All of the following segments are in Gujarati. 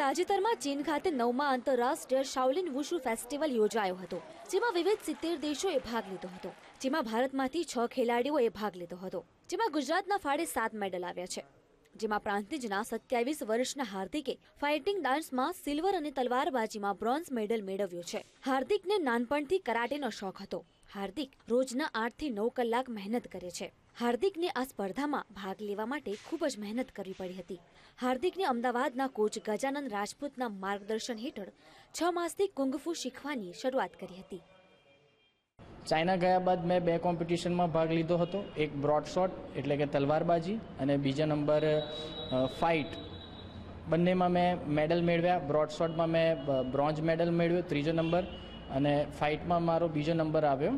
તાજેતરમાં ચીન ખાતે નવમા આંતરરાષ્ટ્રીય શાઓલિન વુશુ ફેસ્ટિવલ યોજાયો હતો, જેમાં વિવિધ સિત્તેર દેશોએ ભાગ લીધો હતો. જેમાં ભારતમાંથી છ ખેલાડીઓએ ભાગ લીધો હતો. જેમાં ગુજરાતના ફાળે સાત મેડલ આવ્યા છે. જેમાં પ્રાંતિજના સત્યાવીસ વર્ષના હાર્દિકે ફાઇટિંગ ડાન્સમાં સિલ્વર અને તલવારબાજીમાં બ્રોન્ઝ મેડલ મેળવ્યો છે. હાર્દિકને નાનપણથી કરાટેનો શોખ હતો. હાર્દિક રોજના આઠથી નવ કલાક મહેનત કરે છે. હાર્દિકને આ સ્પર્ધામાં ભાગ લેવા માટે ખૂબ જ મહેનત કરવી પડી હતી. હાર્દિકને અમદાવાદના કોચ ગજાનંદ રાજપૂતના માર્ગદર્શન હેઠળ છ માસથી કુંગફુ શીખવાની શરૂઆત કરી હતી. ચાઇના ગયા બાદ મેં બે કોમ્પિટિશનમાં ભાગ લીધો હતો. એક બ્રોડશોટ એટલે કે તલવારબાજી, અને બીજા નંબર ફાઇટ. બંનેમાં મેં મેડલ મેળવ્યા. બ્રોડશોટમાં મેં બ્રોન્ઝ મેડલ મેળવ્યો, ત્રીજો નંબર અને ફાઇટમાં મારો બીજો નંબર આવ્યો.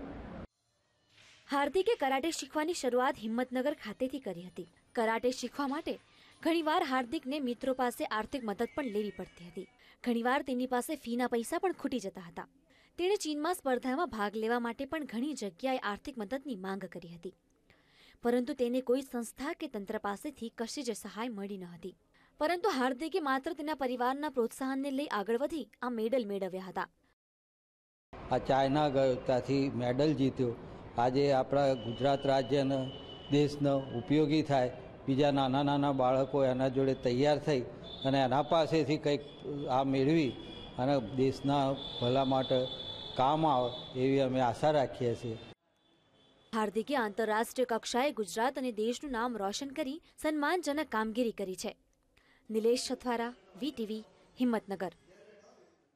હાર્દિકે કરાટે શીખવાની શરૂઆત હિંમતનગર ખાતેથી કરી હતી. કરાટે શીખવા માટે ઘણીવાર હાર્દિકને મિત્રો પાસે આર્થિક મદદ પણ લેવી પડતી હતી. ઘણીવાર તેની પાસે ફીના પૈસા પણ ખૂટી જતા હતા. તેણે ચીનમાં સ્પર્ધામાં ભાગ લેવા માટે પણ ઘણી જગ્યાએ આર્થિક મદદની માંગ કરી હતી. પરંતુ તેને કોઈ સંસ્થા કે તંત્ર પાસેથી કશી જ સહાય મળી ન હતી. પરંતુ હાર્દિકે માત્ર તેના પરિવારના પ્રોત્સાહનને લઈ આગળ વધી આ મેડલ મેળવ્યા હતા. આ ચાઇના ગયો, ત્યાંથી મેડલ જીત્યો. આજે આપણા ગુજરાત રાજ્યને દેશનો ઉપયોગી થાય. બીજા નાના નાના બાળકો એના જોડે તૈયાર થઈ અને એના પાસેથી કંઈક આ મેળવી અને દેશના ભલા માટે કામ આવે એવી અમે આશા રાખીએ છીએ. હાર્દિકે આંતરરાષ્ટ્રીય કક્ષાએ ગુજરાત અને દેશનું નામ રોશન કરી સન્માનજનક કામગીરી કરી છે. નિલેશ છથવારા વીટીવી હિંમતનગર.